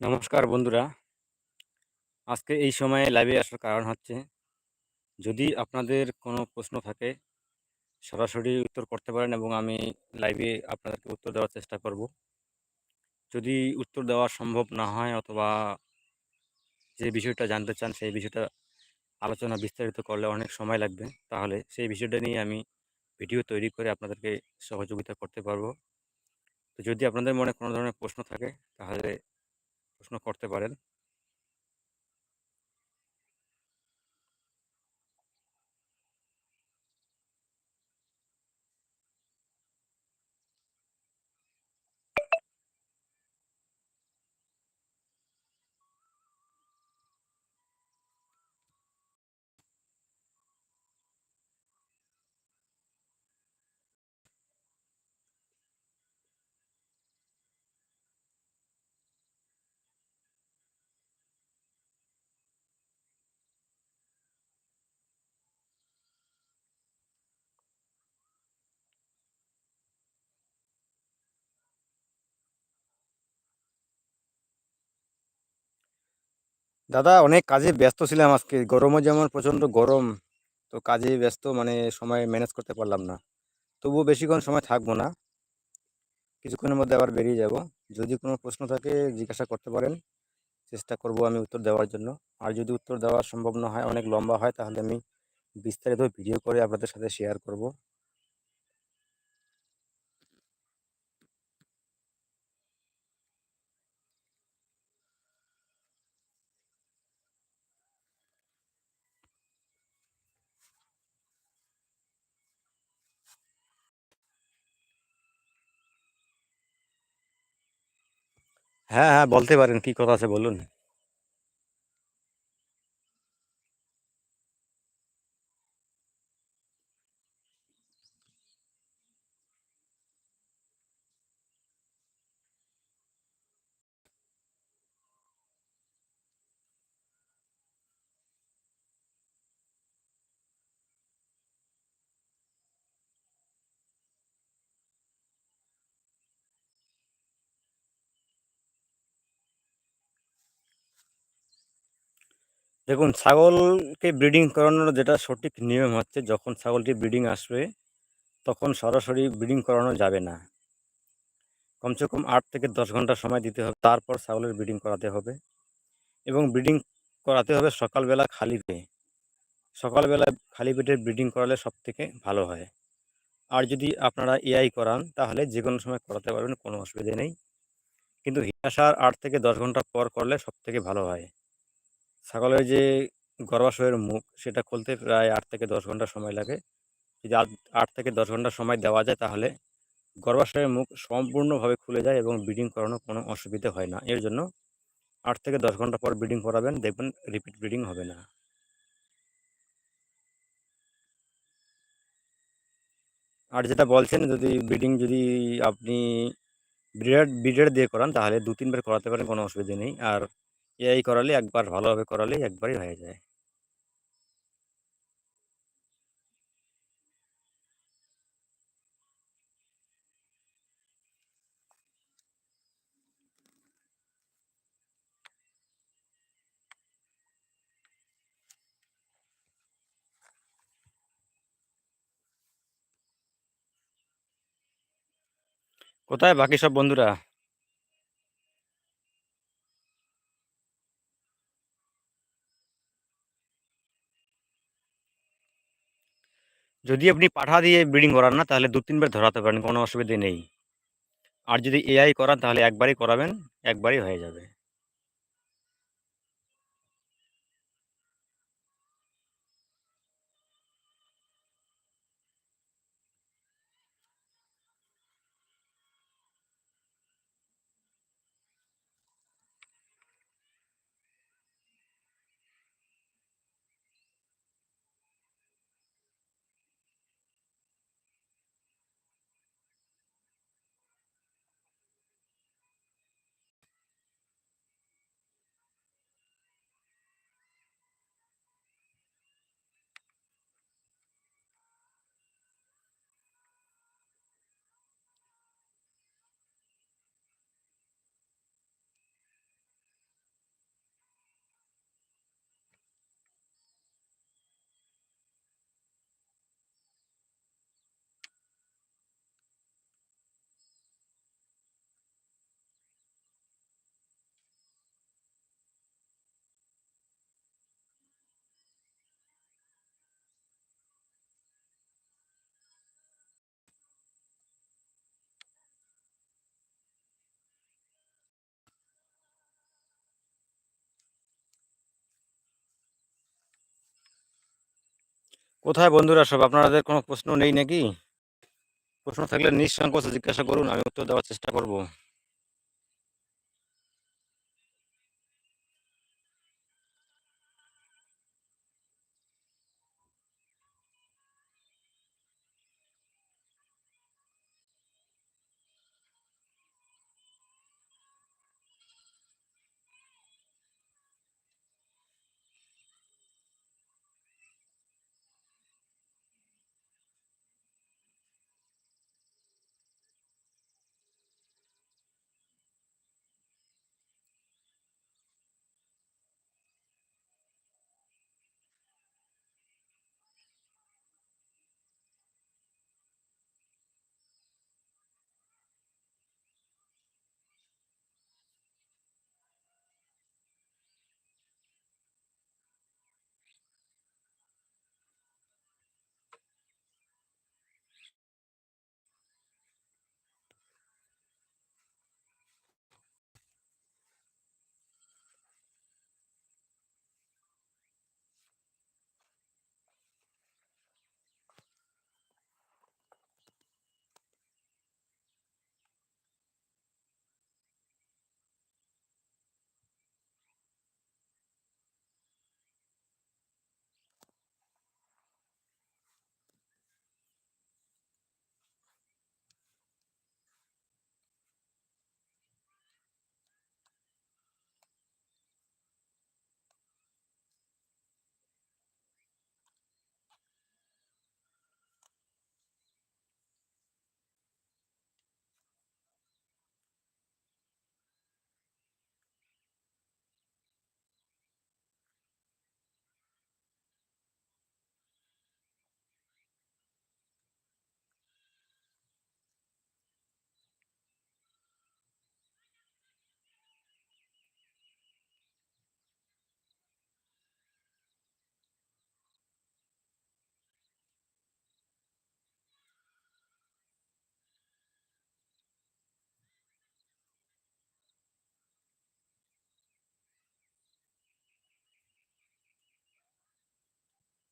নমস্কার বন্ধুরা। আজকে এই সময়ে লাইভে আসার কারণ হচ্ছে, যদি আপনাদের কোনো প্রশ্ন থাকে, সরাসরি উত্তর করতে পারেন এবং আমি লাইভে আপনাদেরকে উত্তর দেওয়ার চেষ্টা করব। যদি উত্তর দেওয়া সম্ভব না হয় অথবা যে বিষয়টা জানতে চান, সেই বিষয়টা আলোচনা বিস্তারিত করলে অনেক সময় লাগবে, তাহলে সেই বিষয়টা নিয়ে আমি ভিডিও তৈরি করে আপনাদেরকে সহযোগিতা করতে পারব। তো যদি আপনাদের মনে কোনো ধরনের প্রশ্ন থাকে, তাহলে প্রশ্ন করতে পারেন। দাদা, অনেক কাজে ব্যস্ত ছিলাম আজকে। গরমও যেমন প্রচণ্ড গরম, তো কাজে ব্যস্ত মানে সময় ম্যানেজ করতে পারলাম না। তবুও বেশিক্ষণ সময় থাকব না। কিছুক্ষণের মধ্যে আবার বেরিয়ে যাব। যদি কোনো প্রশ্ন থাকে, জিজ্ঞাসা করতে পারেন। চেষ্টা করব আমি উত্তর দেওয়ার জন্য। আর যদি উত্তর দেওয়া সম্ভব না হয়, অনেক লম্বা হয়, তাহলে আমি বিস্তারিত ভিডিও করে আপনাদের সাথে শেয়ার করব। হ্যাঁ হ্যাঁ বলতে পারেন কি কথা আছে বলুন। দেখুন, ছাগলকে ব্রিডিং করানোর যেটা সঠিক নিয়ম হচ্ছে, যখন ছাগলটি ব্রিডিং আসবে, তখন সরাসরি ব্রিডিং করানো যাবে না। কমসে কম আট থেকে দশ ঘণ্টা সময় দিতে হবে, তারপর ছাগলের ব্রিডিং করাতে হবে। এবং ব্রিডিং করাতে হবে সকালবেলা খালি পেয়ে সকালবেলা খালি পেটে ব্রিডিং করালে সব থেকে ভালো হয়। আর যদি আপনারা এআই করান, তাহলে যে কোনো সময় করাতে পারবেন, কোনো অসুবিধে নেই। কিন্তু হিসার আট থেকে দশ ঘণ্টা পর করলে সব থেকে ভালো হয়। ছাগলের যে গর্ভাশয়ের মুখ, সেটা খুলতে প্রায় আট থেকে দশ ঘণ্টা সময় লাগে। যদি আট থেকে দশ ঘণ্টা সময় দেওয়া যায় তাহলে গর্ভাশয়ের মুখ সম্পূর্ণভাবে খুলে যায় এবং ব্রিডিং করানো কোনো অসুবিধে হয় না। এর জন্য আট থেকে দশ ঘণ্টা পর ব্রিডিং করাবেন, দেখবেন রিপিট ব্রিডিং হবে না। আর যেটা বলছেন, যদি ব্রিডিং যদি আপনি ব্রিডার ব্রিডার দিয়ে করান, তাহলে দু তিনবার করাতে পারেন, কোনো অসুবিধা নেই। আর এআই করালে একবার ভালোভাবে করালেই একবারই হয়ে যায়। কোথায় বাকি সব বন্ধুরা? যদি আপনি পাঠা দিয়ে ব্রিডিং করান না, তাহলে দু, তিনবার ধরাতে পারেন, কোনো অসুবিধে নেই। আর যদি এআই করান, তাহলে একবারই করাবেন, একবারই হয়ে যাবে। কোথায় বন্ধুরা সব? আপনাদের কোনো প্রশ্ন নেই নাকি? প্রশ্ন থাকলে নিঃসংকোচে জিজ্ঞাসা করুন, আমি উত্তর দেওয়ার চেষ্টা করব।